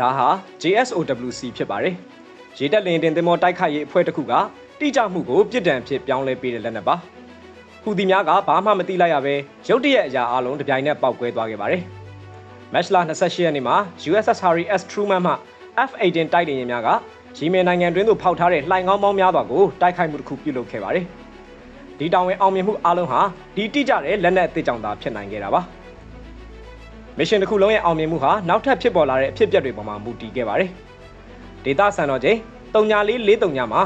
ဒါဟာ JSOWC ဖြစ်ပါတယ်။ရေတပ်လင်တင်သင်္ဘောတိုက်ခိုက်ရေးအဖွဲ့တစ်ခုကတိကျမှုကိုပြစ်ဒဏ်ဖြစ်ပြောင်းလဲပေးတဲ့လက်နက်ပါ။ဟူဒီများကဘာမှမသိလိုက်ရပဲရုတ်တရက်အရာအလုံးတစ်ပြိုင်နက်ပောက်ကွဲသွားခဲ့ပါတယ်။မတ်လ28ရက်နေ့မှာ USS Harry S Truman မှ F-18 တိုက်လေယာဉ်များကဂျီမင်နိုင်ငံတွင်းသို့ဖောက်ထားတဲ့လှိုင်ကောင်းပေါင်းများစွာကိုတိုက်ခိုက်မှုတစ်ခုပြုလုပ်ခဲ့ပါတယ်။ဒီတောင်ဝင်အောင်မြင်မှုအလုံးဟာဒီတိကျတဲ့လက်နက်အသစ်ကြောင့်သာဖြစ်နိုင်ခဲ့တာပါ။ မစ်ရှင်တစ်ခုလုံးရဲ့အောင်မြင်မှုဟာနောက်ထပ်ဖြစ်ပေါ်လာတဲ့အဖြစ်အပျက်တွေပေါ်မှာမူတည်ခဲ့ပါတယ်။ဒေတာစံတော်ချိန်3443ညမှာ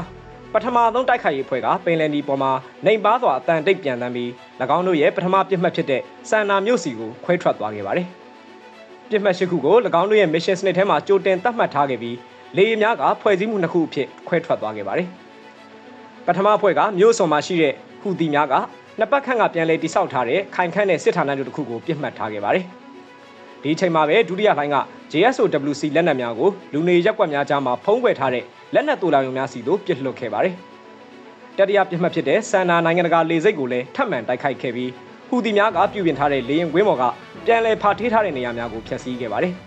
ပထမဆုံးတိုက်ခိုက်ရေးအဖွဲ့ကပင်လယ်နီပေါ်မှာနေပါစွာအတန်တိတ်ပြန်တမ်းပြီး၎င်းတို့ရဲ့ပထမပြစ်မှတ်ဖြစ်တဲ့စန္နာမြို့စီကိုခွဲထွက်သွားခဲ့ပါတယ်။ပြစ်မှတ်ရှိခုကို၎င်းတို့ရဲ့ mission စနစ်ထဲမှာကြိုတင်သတ်မှတ်ထားခဲ့ပြီးလေယာဉ်များကဖွဲ့စည်းမှုနှစ်ခုအဖြစ်ခွဲထွက်သွားခဲ့ပါတယ်။ပထမအဖွဲ့ကမြို့စုံမှာရှိတဲ့ဟူသီများကနှစ်ပတ်ခန့်ကပြန်လည်တိစောက်ထားတဲ့ခိုင်ခန့်တဲ့စစ်ဌာနတို့တစ်ခုကိုပြစ်မှတ်ထားခဲ့ပါတယ်။ ဒီအချိန်မှာပဲဒုတိယလှိုင်းက JSOWC လက်နက်များကိုလူနေရက်ကွက်များကြားမှာဖုံးကွယ်ထားတဲ့လက်နက်တူလောင်ရုံများစီသို့ပစ်လွှတ်ခဲ့ပါတယ်။တတိယပြစ်မှတ်ဖြစ်တဲ့ဆန်နာနိုင်ငံတကာလေဆိပ်ကိုလည်းထပ်မံတိုက်ခိုက်ခဲ့ပြီးဟူသီများကပြုပြင်ထားတဲ့လေယာဉ်ကွင်းပေါ်ကပြန်လည်ဖာထေးထားတဲ့နေရာများကိုဖျက်ဆီးခဲ့ပါတယ်။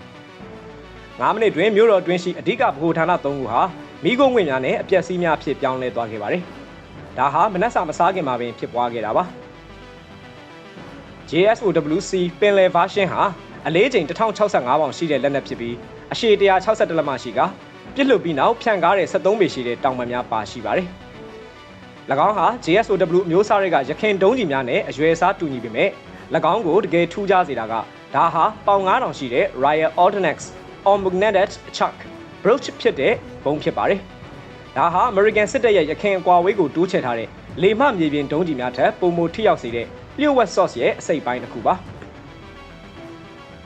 9မိနစ်တွင်မြို့တော်တွင်းရှိအဓိကဗဟိုဌာန၃ခုဟာမိဂုံငွေများနဲ့အပျက်စီးများဖြစ်ပြောင်းလဲသွားခဲ့ပါတယ်။ဒါဟာမနက်စာမစားခင်မှာပင်ဖြစ်ပွားခဲ့တာပါ။ JSOWC ပင်လယ် version ဟာ အလေးချိန်1065ပေါင်ရှိတဲ့လက်နက်ဖြစ်ပြီးအရှည်162လက်မရှိကပြစ်လွတ်ပြီးနောက်ဖြန့်ကားတဲ့73ပေရှိတဲ့တောင်ပံများပါရှိပါတယ်။၎င်းဟာ JSOW အမျိုးအစားတွေကရခင်တုံးကြီးများနဲ့အရွယ်အစားတူညီပေမဲ့၎င်းကိုတကယ်ထူးခြားစေတာကဒါဟာပေါင်9000ရှိတဲ့ Royal Ordnance Unmagnetic Chuck Brooch ဖြစ်တဲ့ဘုံဖြစ်ပါတယ်။ဒါဟာ American စစ်တပ်ရဲ့ရခင်အကွာဝေးကိုတိုးချဲ့ထားတဲ့လေမမြေပြင်တုံးကြီးများထက်ပုံမထိရောက်စေတဲ့လျှို့ဝှက် sauce ရဲ့အစိတ်ပိုင်းတစ်ခုပါ။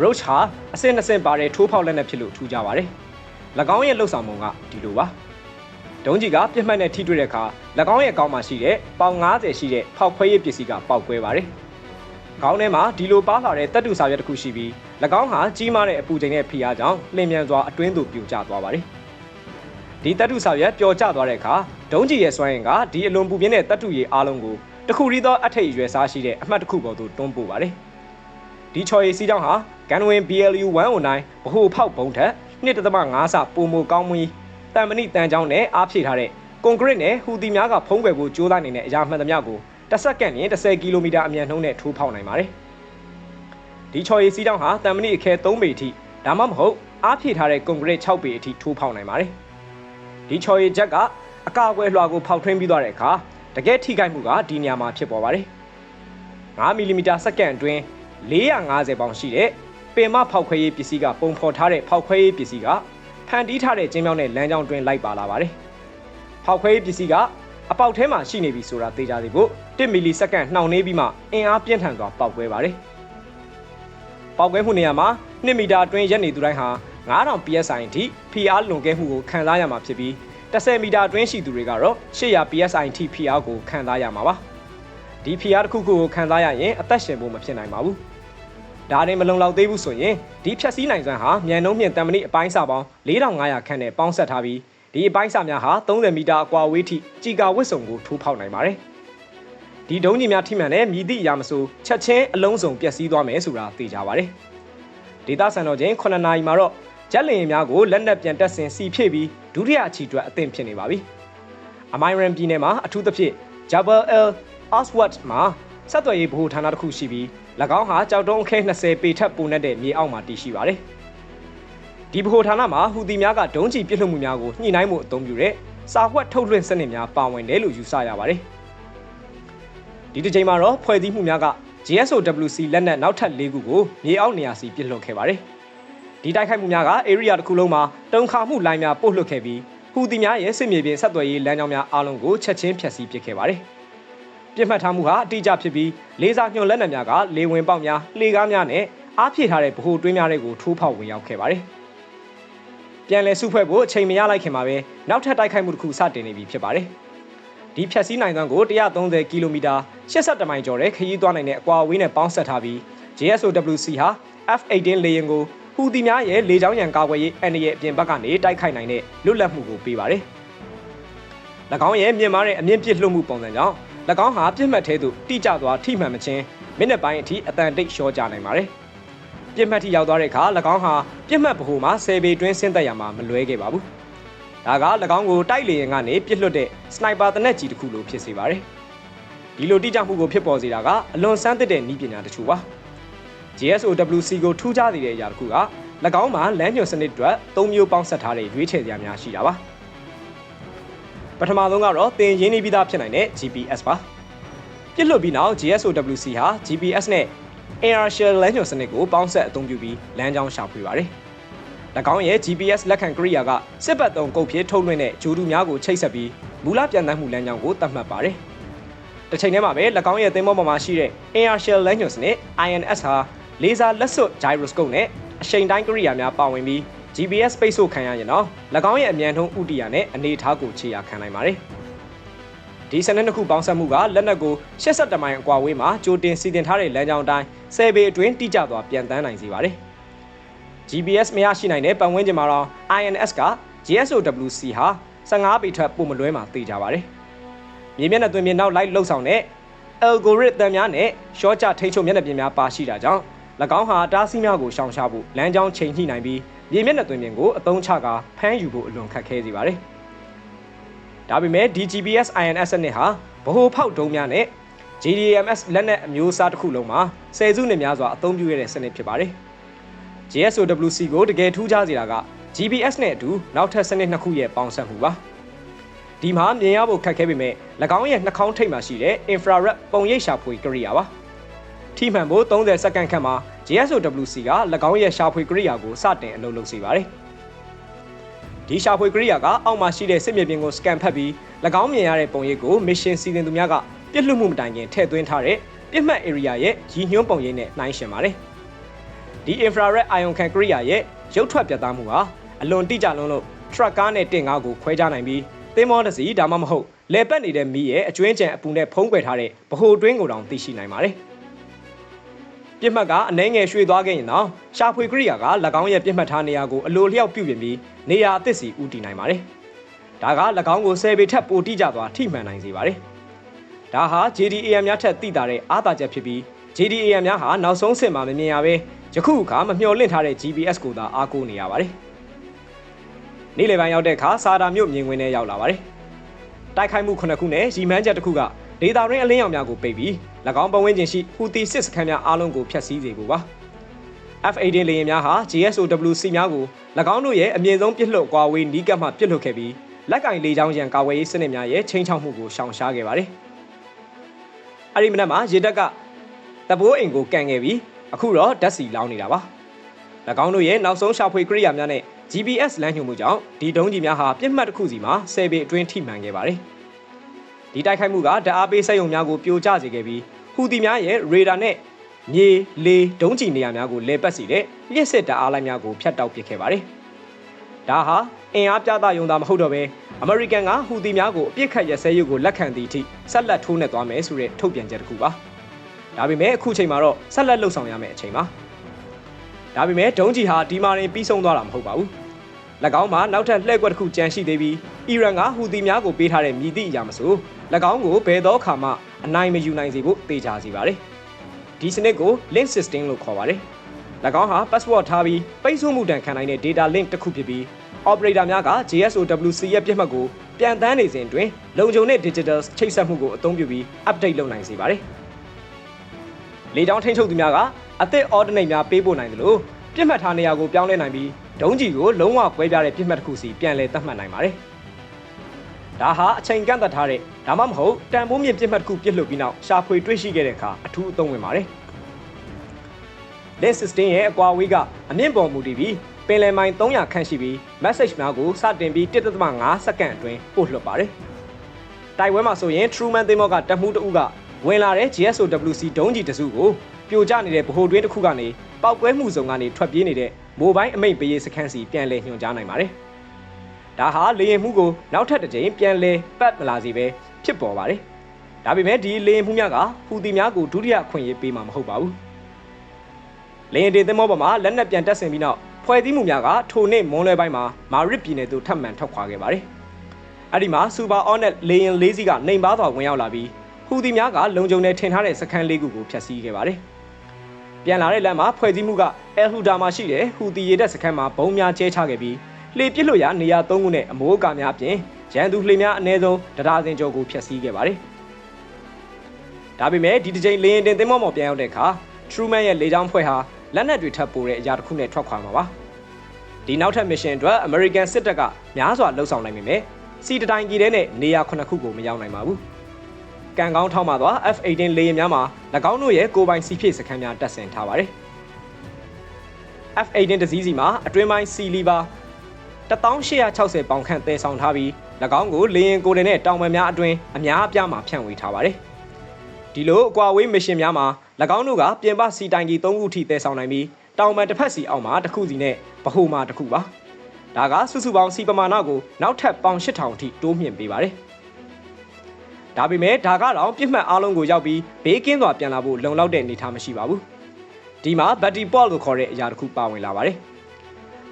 Roach ဟာအဆင့်နှစ်ဆင့်ပါတဲ့ထိုးဖောက်လက်နက်ဖြစ်လို့ထူးခြားပါတယ်။၎င်းရဲ့လှုပ်ဆောင်ပုံကဒီလိုပါ။ဒုံးကြီးကပြစ်မှတ်နဲ့ထိတွေ့တဲ့အခါ၎င်းရဲ့အကောင်းမှာရှိတဲ့ပေါင်90ရှိတဲ့ဖောက်ခွဲရေးပစ္စည်းကပေါက်ကွဲပါတယ်။ခေါင်းထဲမှာဒီလိုပါလာတဲ့တပ်တူစာရွက်တစ်ခုရှိပြီး၎င်းဟာကြီးမားတဲ့အပူချိန်နဲ့ဖိအားကြောင့်လျင်မြန်စွာအတွင်းသို့ပြိုကျသွားပါတယ်။ဒီတပ်တူစာရွက်ပျော်ကျသွားတဲ့အခါဒုံးကြီးရဲ့စွမ်းအင်ကဒီအလွန်ပူပြင်းတဲ့တပ်တူရေအားလုံးကိုတခုရီသောအထိတ်အရွယ်စားရှိတဲ့အမှတ်တစ်ခုပေါ်သို့တွန်းပို့ပါတယ်။ဒီချော်ရည်စီးကြောင်းဟာ ကန်ဝင် BLU 109ဗဟိုဖောက်ဘုံထက်1.5ဆပိုမိုကောင်းမွီးတန်မဏိတန်ချောင်းနဲ့အားဖြည့်ထားတဲ့ကွန်ကရစ်နဲ့ဟူတီများကဖုံးကွယ်ဖို့ကြိုးစားနေတဲ့အရာမှန်သမျှကိုတစ်စက္ကန့်နဲ့10ကီလိုမီတာအမြန်နှုန်းနဲ့ထိုးဖောက်နိုင်ပါတယ်။ဒီချော်ရည်စီးကြောင်းဟာတန်မဏိအခဲ3ပေအထိဒါမှမဟုတ်အားဖြည့်ထားတဲ့ကွန်ကရစ်6ပေအထိထိုးဖောက်နိုင်ပါတယ်။ဒီချော်ရည်ချက်ကအကာအကွယ်လွှာကိုဖောက်ထွင်းပြီးသွားတဲ့အခါတကယ်ထိခိုက်မှုကဒီနေရာမှာဖြစ်ပေါ်ပါတယ်။9မီလီမီတာစက္ကန့်အတွင်း450ပေါင်ရှိတဲ့ ပင်မဖောက်ခွဲရေးပစ္စည်းကပုံဖော်ထားတဲ့ဖောက်ခွဲရေးပစ္စည်းကဖန်တီးထားတဲ့ကျင်းမြောင်းတဲ့လမ်းကြောင်းတွင်လိုက်ပါလာပါတယ်။ဖောက်ခွဲရေးပစ္စည်းကအပေါက်ထဲမှာရှိနေပြီဆိုတာသိကြသေးဖို့1မီလီစက္ကန့်နှောင့်နှေးပြီးမှအင်အားပြင်းထန်စွာပေါက်ကွဲပါတယ်။ပေါက်ကွဲမှုနေရာမှာ2မီတာအတွင်းရက်နေသူတိုင်းဟာ9000 PSI အထိဖိအားလွန်ကဲမှုကိုခံစားရမှာဖြစ်ပြီး10မီတာအတွင်းရှိသူတွေကတော့800 PSI အထိဖိအားကိုခံစားရမှာပါ။ဒီဖိအားတစ်ခုခုကိုခံစားရရင်အသက်ရှင်ဖို့မဖြစ်နိုင်ပါဘူး။ ဒါရင်မလုံလောက်သေးဘူးဆိုရင်ဒီဖြက်စီးနိုင်စွမ်းဟာမြန်နှုံးမြင့်တံမဏိအပိုင်းစာပေါင်း4500ခန့်နဲ့ပေါင်းဆက်ထားပြီးဒီအပိုင်းစာများဟာ30မီတာအကွာဝေးထိကြည်ကာဝစ်စုံကိုထိုးဖောက်နိုင်ပါတယ်။ဒီဒုံးကြီးများထိမှန်တဲ့မြည်သည့်အရာမဆိုချက်ချင်းအလုံးစုံပျက်စီးသွားမယ်ဆိုတာသိကြပါတယ်။ဒေတာဆန်တော်ချင်း9နာရီမှာတော့ဂျက်လင်ယာဉ်များကိုလက်နက်ပြန်တက်ဆင်စီဖြည့်ပြီးဒုတိယအချီတွက်အသင့်ဖြစ်နေပါပြီ။အမိုင်ရန်ပြည်နယ်မှာအထူးသဖြင့် Jabal El Aswad မှာဆက်သွယ်ရေးဗဟိုဌာနတစ်ခုရှိပြီး၎ င်းဟာကြောက်တုံးအခဲ20ပေထက်ပိုတဲ့မြေအောက်မှာတည်ရှိပါတယ်။ဒီဗဟိုဌာနမှာဟူသီများကဒုံးကျည်ပစ်လွှတ်မှုများကိုညှိနှိုင်းမှုအသုံးပြုတဲ့စာဝတ်ထုတ်လွှင့်စနစ်များပါဝင်တယ်လို့ယူဆရပါတယ်။ဒီတစ်ချိန်မှာတော့ဖွဲ့စည်းမှုများက GSOWC လက်နက်နောက်ထပ်၄ခုကိုမြေအောက်နေရာစီပစ်လွှတ်ခဲ့ပါတယ်။ဒီတိုက်ခိုက်မှုများက area တစ်ခုလုံးမှာတုံခါမှုလိုင်းများပို့လွှတ်ခဲ့ပြီးဟူသီများရဲ့စစ်မြေပြင်ဆက်သွယ်ရေးလမ်းကြောင်းများအားလုံးကိုချက်ချင်းဖျက်ဆီးပစ်ခဲ့ပါတယ်။ ပြစ်မှတ်ထားမှုဟာအတိအကျဖြစ်ပြီးလေးစားညွှန်လက်နက်များကလေဝင်ပေါက်များလှေကားများနဲ့အားဖြည့်ထားတဲ့ဗဟိုတွင်းများတွေကိုထိုးဖောက်ဝင်ရောက်ခဲ့ပါတယ်။ပြန်လည်စုဖွဲ့ဖို့အချိန်မရလိုက်ခင်မှာပဲနောက်ထပ်တိုက်ခိုက်မှုတစ်ခုစတင်နေပြီဖြစ်ပါတယ်။ဒီဖြတ်စည်းနိုင်စွမ်းကို130ကီလိုမီတာ82မိုင်ကျော်တဲ့ခရီးသွားနိုင်တဲ့အကွာအဝေးနဲ့ပေါင်းဆက်ထားပြီး JSOWC ဟာ F18 လေယာဉ်ကိုဟူသီများရဲ့လေကြောင်းရန်ကာကွယ်ရေးအန်ဒီရဲ့အပြင်ဘက်ကနေတိုက်ခိုက်နိုင်တဲ့လွတ်လပ်မှုကိုပေးပါတယ်။၎င်းရဲ့မြင့်မားတဲ့အမြင့်ပြစ်လွှတ်မှုပုံစံကြောင့်၎ င်းဟာပြစ်မှတ်သေးသို့တိကျစွာထိမှန်မချင်းမိနစ်ပိုင်းအထိအတန်တိတ်လျှော့ကြနိုင်ပါတယ်။ပြစ်မှတ်ထိရောက်သွားတဲ့အခါ၎င်းဟာပြစ်မှတ်ဗဟိုမှာ10ပေတွင်းဆင်းသက်ရမှာမလွဲခဲ့ပါဘူး။ဒါက၎င်းကိုတိုက်လေရင်ကနေပြစ်လွတ်တဲ့စနိုက်ပါတနက်ကြီးတစ်ခုလိုဖြစ်စေပါတယ်။ဒီလိုတိကျမှုကိုဖြစ်ပေါ်စေတာကအလွန်ဆန်းသစ်တဲ့နည်းပညာတစ်ခုပါ။ JSOWC ကိုထူးခြားစေတဲ့အရာတစ်ခုက၎င်းမှာလမ်းညွှန်စနစ်အတွက်၃မျိုးပေါင်းဆက်ထားတဲ့ရွေးချယ်စရာများရှိတာပါပ ထမဆုံးကတော့သင်ရင်းနှီးပြီးသားဖြစ်နိုင်တဲ့ GPS ပါပြစ်လွတ်ပြီးနောက် GSOWC ဟာ GPS နဲ့ inertial လမ်းညွှန်စနစ်ကိုပေါင်းဆက်အသုံးပြုပြီးလမ်းကြောင်းရှာဖွေပါတယ်၎င်းရဲ့ GPS လက်ခံကိရိယာကစစ်ပတ်သုံးကုတ်ဖြစ်ထုတ်လွှင့်တဲ့ဂျိုးတူများကိုချိတ်ဆက်ပြီးမူလပြန်တမ်းမှုလမ်းကြောင်းကိုသတ်မှတ်ပါတယ်တစ်ချိန်တည်းမှာပဲ၎င်းရဲ့သင်္ဘောပေါ်မှာရှိတဲ့ inertial လမ်းညွှန်စနစ် INS ဟာလေဆာလက်စွပ် gyroscope နဲ့အရှိန်တိုင်းကိရိယာများပါဝင်ပြီး GPS ပိတ်ဆို့ခံရရင်တော့၎င်းရဲ့အမြန်ထုံးဥတီယာနဲ့အနေအထားကိုခြေရာခံနိုင်ပါတယ်။ဒီစနစ်တစ်ခုပေါင်းစပ်မှုကလက်နက်ကို82မိုင်အကွာဝေးမှာကြိုတင်စီတင်ထားတဲ့လမ်းကြောင်းတိုင်း10ပေအတွင်းတိကျစွာပြန်တန်းနိုင်စေပါတယ်။ GPS မရရှိနိုင်တဲ့ပတ်ဝန်းကျင်မှာတော့ INS က GSOWC ဟာ15ပေထက်ပိုမလွဲမှာသိကြပါတယ်။မြေမျက်နှာသွင်းပြင်နောက်လိုက်လှုပ်ဆောင်တဲ့ algorithm များနဲ့ short ချထိန်းချုပ်မျက်နှာပြင်များပါရှိတာကြောင့်၎င်းဟာတားဆီးများကိုရှောင်ရှားဖို့လမ်းကြောင်းချိန်ညှိနိုင်ပြီး မြေမျက်နှာသွင်းပြင်ကိုအသုံးချကာဖမ်းယူဖို့အလွန်ခက်ခဲစေပါတယ်။ဒါပေမဲ့ DGPS INS စနစ်ဟာဗဟိုဖောက်ဒုံးများနဲ့ GDMS လက်နက်အမျိုးအစားတစ်ခုလုံးမှာဆယ်စုနှစ်များစွာအသုံးပြုရတဲ့စနစ်ဖြစ်ပါတယ်။ JSOWC ကိုတကယ်ထူးခြားစေတာက GPS နဲ့အတူနောက်ထပ်စနစ်နှစ်ခုရဲ့ပေါင်းစပ်မှုပါ။ဒီမှာမြင်ရဖို့ခက်ခဲပေမဲ့၎င်းရဲ့နှာခေါင်းထိပ်မှာရှိတဲ့ infrared ပုံရိပ်ရှာဖွေကိရိယာပါ။ ထိမှန်ဖို့30စက္ကန့်ခန့်မှာ JSOWC က၎င်းရဲ့ရှာဖွေကိရိယာကိုစတင်အလုပ်လုပ်စေပါတယ်။ဒီရှာဖွေကိရိယာကအောက်မှာရှိတဲ့စစ်မြေပြင်ကိုစကန်ဖတ်ပြီး၎င်းမြင်ရတဲ့ပုံရိပ်ကို mission စီစဉ်သူများကပြစ်လွတ်မှုမတိုင်ခင်ထည့်သွင်းထားတဲ့ပြစ်မှတ် area ရဲ့ရည်ညွှန်းပုံရိပ်နဲ့နှိုင်းယှဉ်ပါတယ်။ဒီ infrared ion can ကိရိယာရဲ့ရုပ်ထွက်ပြတ်သားမှုဟာအလွန်တိကျလွန်းလို့ truck ကားနဲ့တင်ကားကိုခွဲခြားနိုင်ပြီးသင်းမောတစ်စီးဒါမှမဟုတ်လဲပတ်နေတဲ့မီးရဲ့အကျွင်းကြံအပူနဲ့ဖုံးကွယ်ထားတဲ့ဗဟိုတွင်းကိုတောင်သိရှိနိုင်ပါတယ်။ ပြစ်မှတ်ကအနှဲငယ်ရွှေ့သွားခဲ့ရင်တော့ရှာဖွေကိရိယာက၎င်းရဲ့ပြစ်မှတ်ထားနေရာကိုအလိုလျောက်ပြုပြင်ပြီးနေရာအသစ်စီဦးတည်နိုင်ပါတယ်။ဒါက၎င်းကို10ပေထက်ပိုတိကျသွားထိမှန်နိုင်စေပါတယ်။ဒါဟာ JDAM များထက်သိတာတဲ့အားသာချက်ဖြစ်ပြီး JDAM များဟာနောက်ဆုံးဆင့်မှာမမြင်ရဘဲယခုအခါမမျှော်လင့်ထားတဲ့ GPS ကိုသာအားကိုးနေရပါတယ်။နေ့လယ်ပိုင်းရောက်တဲ့အခါစာတာမြို့မြင်ကွင်းထဲရောက်လာပါတယ်။တိုက်ခိုက်မှုခုနှစ်ခုနဲ့ရီမန်းချက်တစ်ခုက ဒေတာရင်းအလင်းရောင်များကိုပိတ်ပြီး၎င်းပတ်ဝန်းကျင်ရှိဟူတီစစ်စခန်းများအားလုံးကိုဖျက်ဆီးစေဖို့ပါ F18 လေယာဉ်များဟာ GSOWC များကို၎င်းတို့ရဲ့အမြင့်ဆုံးပြစ်လွတ်ကွာဝေးနီးကပ်မှပြစ်လွတ်ခဲ့ပြီးလက်ကင်လေကြောင်းရန်ကာဝယ်ရေးစနစ်များရဲ့ချိန်ချောက်မှုကိုရှောင်ရှားခဲ့ပါတယ်။အဲဒီမနက်မှာရေတပ်ကတဘိုးအိမ်ကိုကန်ခဲ့ပြီးအခုတော့ဓာတ်စီလောင်းနေတာပါ။၎င်းတို့ရဲ့နောက်ဆုံးရှာဖွေကိရိယာများနဲ့ GPS လမ်းညွှန်မှုကြောင့်ဒီဒုံးကြီးများဟာပြစ်မှတ်တစ်ခုစီမှာ10ပေအတွင်းထိမှန်ခဲ့ပါတယ်။ ဒီတိုက်ခိုက်မှုကဓာတ်အားပေးစက်ရုံများကိုပြိုကျစေခဲ့ပြီးဟူတီများရဲ့ရေဒါနဲ့မြေလေဒုံးကျည်နေရာများကိုလဲပတ်စီတဲ့လျှက်စစ်ဓာတ်အားလိုင်းများကိုဖျက်တောက်ပစ်ခဲ့ပါတယ်။ဒါဟာအင်အားပြသယုံသာမဟုတ်တော့ဘဲအမေရိကန်ကဟူတီများကိုအပြစ်ခတ်ရစဲရုပ်ကိုလက်ခံသည့်အထိဆက်လက်ထိုးနှက်သွားမယ်ဆိုတဲ့ထုတ်ပြန်ချက်တစ်ခုပါ။ဒါပေမဲ့အခုချိန်မှာတော့ဆက်လက်လှုပ်ဆောင်ရမယ့်အချိန်ပါ။ဒါပေမဲ့ဒုံးကျည်ဟာဒီမာရင်ပြီးဆုံးသွားတာမဟုတ်ပါဘူး။၎င်းမှာနောက်ထပ်လှည့်ကွက်တစ်ခုကြံရှိသေးပြီးအီရန်ကဟူသီများကိုပေးထားတဲ့မြည်သည့်အရာမဆို၎ င်းကိုဘယ်သောအခါမှအနိုင်မယူနိုင်စေဖို့တေချာစီပါတယ်။ဒီစနစ်ကို link system လို့ခေါ်ပါတယ်။၎င်းဟာ password ထားပြီးပိတ်ဆို့မှုတန်ခံနိုင်တဲ့ data link တစ်ခုဖြစ်ပြီး operator များက JSOWC ရဲ့ပြစ်မှတ်ကိုပြန်တန်းနေစဉ်အတွင်းလုံခြုံတဲ့ digital ချိတ်ဆက်မှုကိုအသုံးပြုပြီး update လုပ်နိုင်စေပါတယ်။လေကြောင်းထိန်းချုပ်သူများကအသစ် ordinate များပေးပို့နိုင်တယ်လို့ပြစ်မှတ်ထားနေရာကိုပြောင်းလဲနိုင်ပြီးဒုံးကြီးကိုလုံးဝကွဲပြားတဲ့ပြစ်မှတ်တစ်ခုစီပြန်လည်သတ်မှတ်နိုင်ပါတယ်။ ဒါဟာအချိန်ကန့်သတ်ထားတဲ့ဒါမှမဟုတ်တန်ဖိုးမြင့်ပြစ်မှတ်တစ်ခုပြစ်လွတ်ပြီးနောက်ရှာဖွေတွေ့ရှိခဲ့တဲ့အခါအထူးအသုံးဝင်ပါတယ်။ Lens system ရဲ့အကွာအဝေးကအမြင့်ပေါ်မူတည်ပြီးပင်လယ်မိုင်300ခန့်ရှိပြီး message များကိုစတင်ပြီး1.5စက္ကန့်အတွင်းပို့လွှတ်ပါတယ်။တိုက်ပွဲမှာဆိုရင် Truman သင်္ဘောကတပ်မှုတအုပ်ကဝင်လာတဲ့ GSOWC ဒုံးကြီးတစုကိုပြိုကျနေတဲ့ဗဟိုတွင်းတစ်ခုကနေပောက်ကွဲမှုစုံကနေထွက်ပြေးနေတဲ့မိုဘိုင်းအမိတ်ပေးရေးစခန်းစီပြန်လည်ညွှန်ကြားနိုင်ပါတယ်။ ဒါဟာလေရင်မှုကိုနောက်ထပ်တစ်ကြိမ်ပြန်လဲပတ်မလာစေပဲဖြစ်ပေါ်ပါတယ်။ဒါပေမဲ့ဒီလေရင်မှုများကဟူတီများကိုဒုတိယအခွင့်အရေးပေးမှာမဟုတ်ပါဘူး။လေရင်တေသင်းမောပေါ်မှာလက်နက်ပြန်တက်ဆင်ပြီးနောက်ဖွဲ့စည်းမှုများကထိုနေ့မွန်းလွဲပိုင်းမှာမာရစ်ပြည်နယ်သို့ထပ်မံထွက်ခွာခဲ့ပါတယ်။အဲ့ဒီမှာစူပါအော့နက်လေရင်လေးစီးကနှိမ်ပါသွားဝင်ရောက်လာပြီးဟူတီများကလုံခြုံတဲ့ထင်ထားတဲ့စခန်းလေးခုကိုဖျက်ဆီးခဲ့ပါတယ်။ပြန်လာတဲ့လမ်းမှာဖွဲ့စည်းမှုကအယ်ဟူဒါမှာရှိတဲ့ဟူတီရေတပ်စခန်းမှာဘုံများကျဲချခဲ့ပြီး လှေပစ်လို့ရနေရာ၃ခုနဲ့အမိုးအကာများအပြင်ရန်သူလှေများအနည်းဆုံးတဒါဇင်ကျော်ကိုဖျက်ဆီးခဲ့ပါတယ်။ဒါပေမဲ့ဒီတစ်ချိန်လေရင်တင်သင်္ဘောပေါ်ပြန်ရောက်တဲ့အခါ Truman ရဲ့လေကြောင်းဖွဲ့ဟာလက်နက်တွေထပ်ပိုတဲ့အရာတစ်ခုနဲ့ထွက်ခွာမှာပါ။ဒီနောက်ထပ် mission အတွက် American စစ်တပ်ကများစွာလှုပ်ဆောင်နိုင်ပေမဲ့စီတတိုင်းကြီးတဲ့နဲ့နေရာခုနှစ်ခုကိုမရောက်နိုင်ပါဘူး။ကံကောင်းထောက်မှသွား F-18 လေယာဉ်များမှာ၎င်းတို့ရဲ့ကိုယ်ပိုင်စီးဖြည့်စခန်းများတပ်ဆင်ထားပါတယ်။ F-18 တစည်းစီမှာအတွင်းပိုင်းစီလီဘာ 1860ပေါင်ခန့်တည်ဆောင်ထားပြီး၎င်းကိုလေယာဉ်ကိုယ်တိုင်နဲ့တောင်ပံများအတွင်းအများအပြားမှာဖြန့်ဝေထားပါတယ်။ဒီလိုအကွာဝေးမစ်ရှင်များမှာ၎င်းတို့ကပြင်ပစီတိုင်ကြီး၃ခုထိတည်ဆောင်နိုင်ပြီးတောင်ပံတစ်ဖက်စီအောက်မှာတစ်ခုစီနဲ့ဗဟိုမှာတစ်ခုပါ။ဒါကစုစုပေါင်းစီပမာဏကိုနောက်ထပ်ပေါင်8000အထိတိုးမြင့်ပေးပါတယ်။ဒါပေမဲ့ဒါကတော့ပြစ်မှတ်အားလုံးကိုရောက်ပြီးဘေးကင်းစွာပြန်လာဖို့လုံလောက်တဲ့အနေအထားမရှိပါဘူး။ဒီမှာ battery port လို့ခေါ်တဲ့အရာတစ်ခုပါဝင်လာပါတယ်။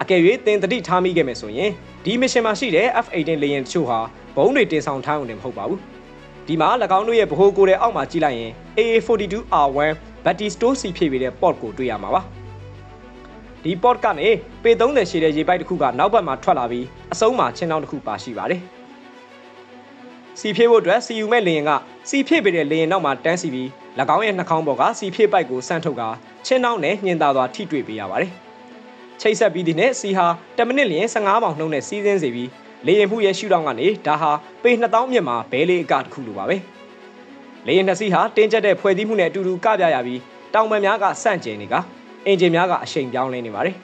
အကယ်၍သင်တတိထားမိခဲ့မယ်ဆိုရင်ဒီ mission မှာရှိတဲ့ F18 လေယာဉ်တချို့ဟာဘုံတွေတင်ဆောင်ထားုံနဲ့မဟုတ်ပါဘူး။ဒီမှာ၎င်းတို့ရဲ့ဗဟိုကိုယ်ရဲ့အောက်မှာကြည့်လိုက်ရင် AA42R1 battery store စီဖြည့်ပေးတဲ့ port ကိုတွေ့ရမှာပါ။ဒီ port ကနေပေ30ရှည်တဲ့ရေပိုက်တစ်ခုကနောက်ဘက်မှာထွက်လာပြီးအစုံမှာချင်းတောင်းတစ်ခုပါရှိပါတယ်။စီဖြည့်ဖို့အတွက်စီယူမဲ့လေယာဉ်ကစီဖြည့်ပေးတဲ့လေယာဉ်နောက်မှာတန်းစီပြီး၎င်းရဲ့နှာခေါင်းပေါ်ကစီဖြည့်ပိုက်ကိုဆန့်ထုတ်ကချင်းတောင်းနဲ့ညင်သာစွာထိတွေ့ပေးရပါတယ်။ ချိတ်ဆက်ပြီးဒီနေ့စီဟာ10မိနစ်လျင်15ပေါင်နှုန်းနဲ့စီးစင်းစေပြီးလေရင်မှုရဲ့ရှုထောင့်ကနေဒါဟာပေ2000မြင့်မှာဘဲလေးအကတစ်ခုလိုပါပဲလေရင်နှစ်စီးဟာတင်းကျပ်တဲ့ဖွဲ့စည်းမှုနဲ့အတူတူကပြရပြီးတောင်ပံများကစန့်ကျင်နေကအင်ဂျင်များကအရှိန်ပြောင်းလဲနေပါတယ်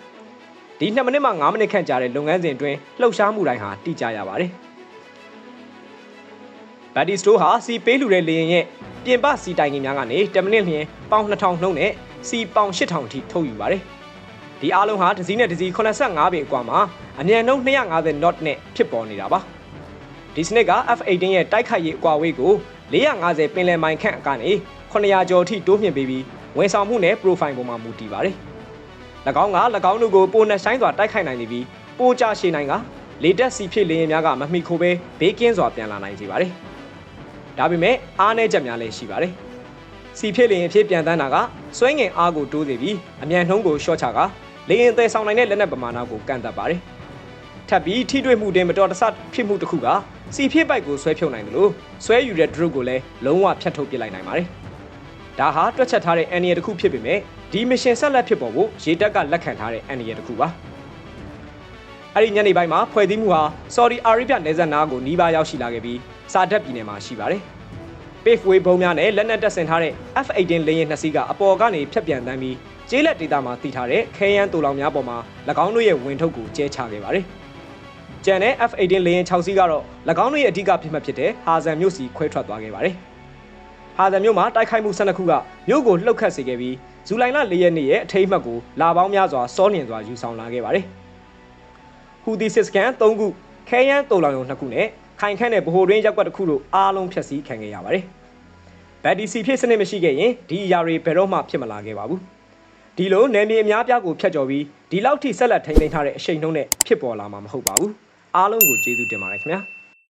ဒီ2မိနစ်မှ9မိနစ်ခန့်ကြာတဲ့လုပ်ငန်းစဉ်အတွင်းလှုပ်ရှားမှုတိုင်းဟာတိကျရပါတယ်ဘတ်ဒီစတိုးဟာစီပေးလူတဲ့လေရင်ရဲ့ပြင်ပစီတိုင်ကြီးများကနေ10မိနစ်လျင်ပေါင်2000နှုန်းနဲ့စီပေါင်8000အထိထုတ်ယူပါတယ် ဒီအားလုံးဟာတစ်စီးနဲ့တစ်စီး85ပေအကွာမှာအမြန်နှုန်း250 knot နဲ့ဖြစ်ပေါ်နေတာပါဒီစနစ်က F18 ရဲ့တိုက်ခိုက်ရေးအကွာအဝေးကို450ပင်လယ်မိုင်ခန့်ကနေ900ကျော်အထိတိုးမြင့်ပေးပြီးဝန်ဆောင်မှုနဲ့ profile ပေါ်မှာမူတည်ပါတယ်၎င်းက၎င်းတို့ကိုပိုနဲ့ဆိုင်စွာတိုက်ခိုက်နိုင်နေပြီးပိုကြရှည်နိုင်ကလေတက်စီဖြစ်လေရင်များကမမိခိုးပဲဘေးကင်းစွာပြန်လာနိုင်စေပါတယ်ဒါပေမဲ့အားနည်းချက်များလည်းရှိပါတယ်စီဖြစ်လေရင်ဖြစ်ပြန်တန်းတာကစွဲငင်အားကိုတိုးစေပြီးအမြန်နှုံးကိုရှော့ချက လေရင်သယ်ဆောင်နိုင်တဲ့လက်နက်ပမာဏကိုကန့်သက်ပါတယ်ထပ်ပြီးထိတွေ့မှုတင်မတော်တဆဖြစ်မှုတစ်ခုကစီဖြစ်ပိုက်ကိုဆွဲဖြုတ်နိုင်တယ်လို့ဆွဲယူတဲ့ drone ကိုလည်းလုံးဝဖြတ်ထုတ်ပစ်လိုက်နိုင်ပါတယ်ဒါဟာတွက်ချက်ထားတဲ့ annual တစ်ခုဖြစ်ပေမဲ့ဒီ mission ဆက်လက်ဖြစ်ပေါ်ဖို့ရေတပ်ကလက်ခံထားတဲ့ annual တစ်ခုပါအဲ့ဒီညနေပိုင်းမှာဖွဲ့စည်းမှုဟာ Saudi Arabia နယ်စပ်နားကိုနီးပါးရောက်ရှိလာခဲ့ပြီးစာတပ်ပြည်နယ်မှာရှိပါတယ် Paveway ဘုံများနဲ့လက်နက်တပ်ဆင်ထားတဲ့ F18 လေယာဉ်နှစ်စီးကအပေါ်ကနေဖြတ်ပြန်တန်းပြီး ကျေးလက်ဒေသမှာတည်ထားတဲ့ခဲယမ်းတူလောင်များပေါ်မှာ၎င်းတို့ရဲ့ဝင်ထုတ်ကိုကျဲချခဲ့ပါတယ်။ကျန်တဲ့ F18 လေယာဉ်6စီးကတော့၎င်းတို့ရဲ့အဓိကဖြစ်မှတ်ဖြစ်တဲ့ဟာဇန်မြို့စီခွဲထွက်သွားခဲ့ပါတယ်။ဟာဇန်မြို့မှာတိုက်ခိုက်မှု12ခုကမြို့ကိုလှုပ်ခတ်စေခဲ့ပြီးဇူလိုင်လ4ရက်နေ့ရဲ့အထိမ်းအမှတ်ကိုလာပေါင်းများစွာစောနှင်စွာယူဆောင်လာခဲ့ပါတယ်။ဟူဒီစစ်စကန်3ခုခဲယမ်းတူလောင်ရုံ2ခုနဲ့ခိုင်ခန့်တဲ့ဗဟိုတွင်းရက်ကွက်တစ်ခုတို့အားလုံးဖျက်ဆီးခံခဲ့ရပါတယ်။ဘက်ဒီစီဖြစ်စနစ်မရှိခဲ့ရင်ဒီအရာတွေဘယ်တော့မှဖြစ်မလာခဲ့ပါဘူး။ ဒီလိုနယ်မြေအများပြားကိုဖျက်ကျော်ပြီးဒီလောက်ထိဆက်လက်ထိန်းသိမ်းထားတဲ့အရှိန်နှုန်းနဲ့ဖြစ်ပေါ်လာမှာမဟုတ်ပါဘူး။အားလုံးကိုကျေးဇူးတင်ပါတယ်ခင်ဗျာ။